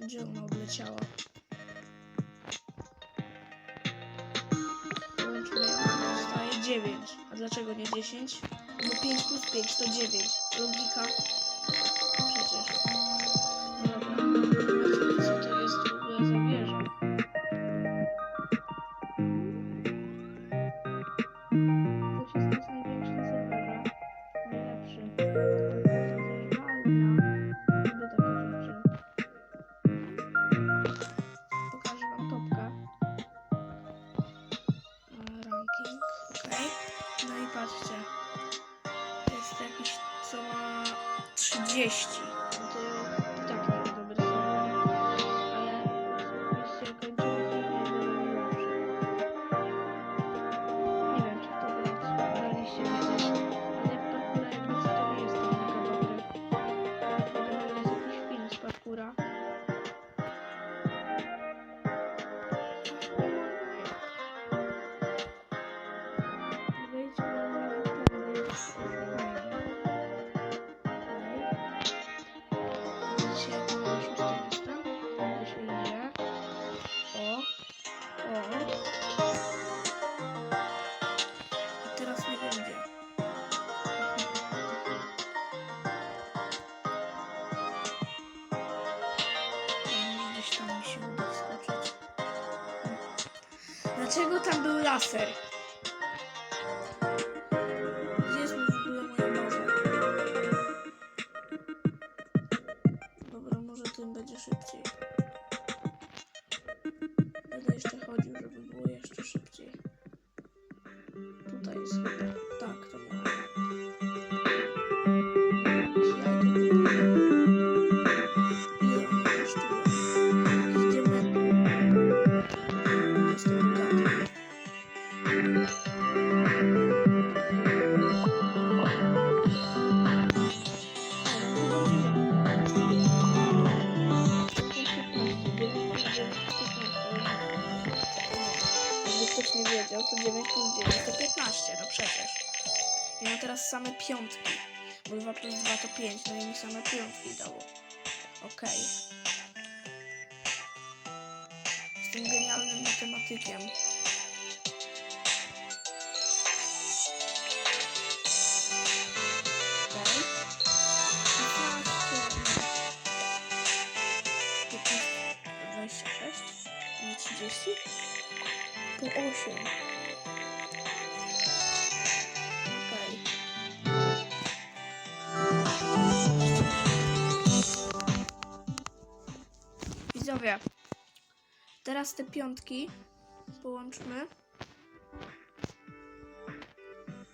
Gdzie ona odleciała? Połączmy ją. Zostaje 9. A dlaczego nie 10? Bo 5 plus 5 to 9. Logika. No i patrzcie. Jest jakiś, co ma 30. Dlaczego tam był laser? Gdzie jest w ogóle moja baza? Dobra, może tym będzie szybciej. Będę jeszcze chodził, żeby było jeszcze szybciej. Tutaj jest. Ktoś nie wiedział, to 9 plus 9 to 15, no przecież. I mam teraz same piątki, bo 2 plus 2 to 5, no i mi same piątki dało. Okej. Jestem genialnym matematykiem. Okej. 15, 26, nie 30, po 8. Okej. Widzowie, teraz te piątki połączmy.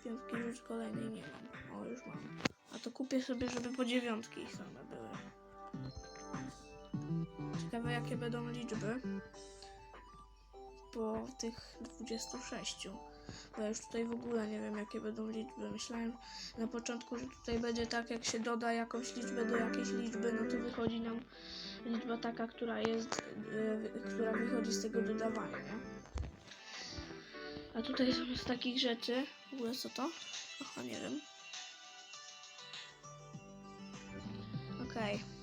Piątki już kolejnej nie mam. O, już mam. A to kupię sobie, żeby po dziewiątki same były. Ciekawe jakie będą liczby po tych 26. Bo już tutaj w ogóle nie wiem jakie będą liczby. Myślałem na początku, że tutaj będzie tak, jak się doda jakąś liczbę do jakiejś liczby, no to wychodzi nam liczba taka, która jest, yy, która wychodzi z tego dodawania, nie? A tutaj są z takich rzeczy. W ogóle co to? Aha, nie wiem. Okej. Ale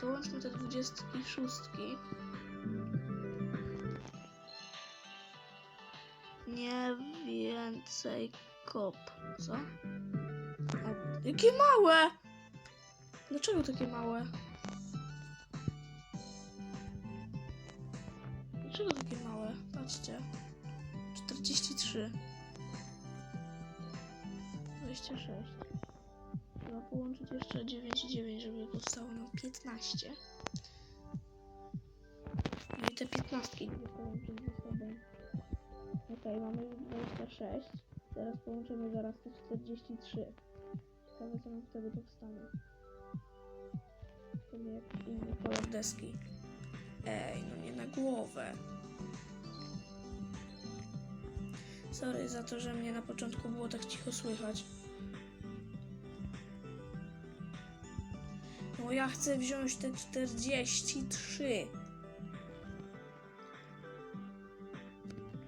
połączmy te dwudziestki i szóstki. Nie więcej kop. Co? Jakie małe! Dlaczego takie małe? Dlaczego takie małe? Patrzcie. 43. 26. Połączyć jeszcze 9 i 9, żeby powstało nam 15. No i te 15 nie połączyć ze sobą. Okej, mamy już 26. Teraz połączymy zaraz te 43. Ciekawe co nam wtedy powstanie. Pewnie jakiś inny kolor deski. Ej, no nie na głowę. Sorry za to, że mnie na początku było tak cicho słychać. No ja chcę wziąć te 43.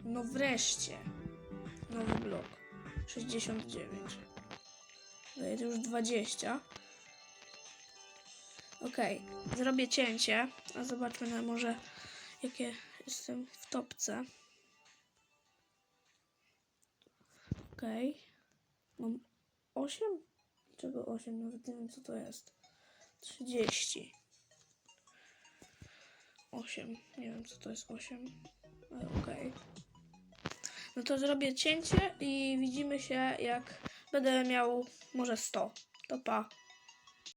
No wreszcie. Nowy blok. 69. Daję już 20. Okej, zrobię cięcie, a zobaczmy na może jakie jestem w topce. Okej. Mam 8? Czego 8? Nawet nie wiem co to jest. 30. 8. Nie wiem co to jest 8. Ale okej. No to zrobię cięcie i widzimy się jak będę miał może 100. To pa.